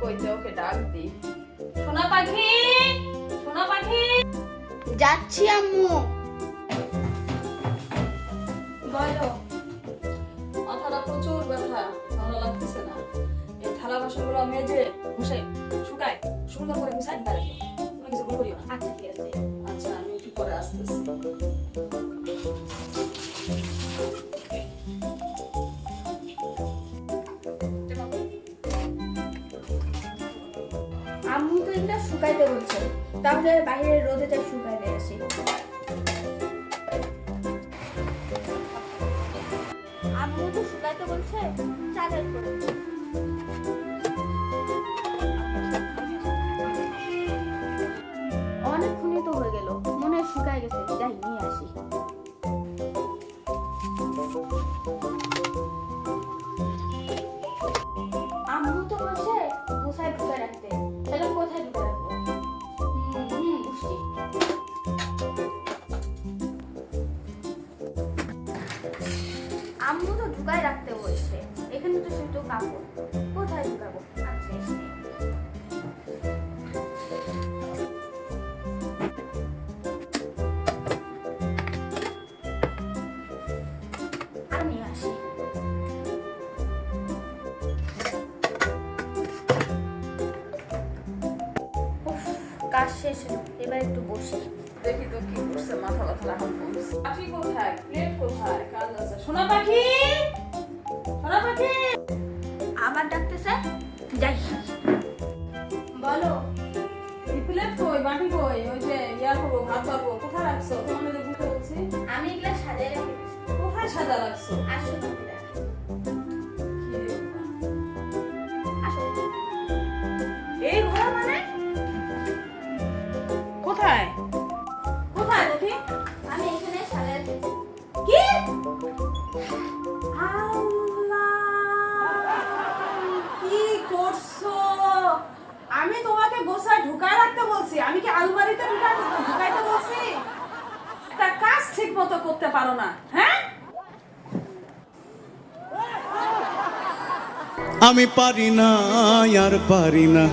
কইতে ওকে ডাক দি। সোনা পাখি সোনা পাখি। যাচ্ছি আম্মু। বলো মাথাটা প্রচুর ব্যথা ভালো লাগতেছে না। এই থালা বাসনগুলো মেজে ঘুষাই শুকাই সুন্দর করে ঘুষাই তারা কিছু করিও না। আচ্ছা ঠিক আছে। আচ্ছা। আম্মু তো এটা শুকাইতে বলছে। তাহলে বাইরে রোদে তাই শুকাইতে আসি। আম্মু তো শুকাইতে বলছে চালের করে অনেকক্ষণই তো হয়ে গেল মনে হয় শুকাই গেছে যাই নিয়ে আসি। আম্মু তো বলছে গোসাই বুঝছি আম্মু তো ঢুকায় রাখতে বলছে। এখানে তো শুধু কাপড় কাজ শেষ হলো এবার একটু বসি। দেখি তো কি করছে মাথা ব্যথা পাখি কোথায়? প্লেট কোথায়? কাজ আছে। সোনা পাখি! সোনা পাখি! আবার ডাকতেছে? যাই। বলো প্লেট কই? বাটি কই? ওই যে ইয়া করব ভাত পারব কোথায় রাখছো? তোমার বুঝতে বলছি আমি এগুলা সাজিয়ে রেখে কোথায় সাজা রাখছো? আসো তোমাকে ঢুকায় রাখতে বলছি? আমি কি আলমারিতে ঢুকাইতে বলছি? একটা কাজ ঠিক মতো করতে পারো না হ্যাঁ? আমি পারি না আর পারি না।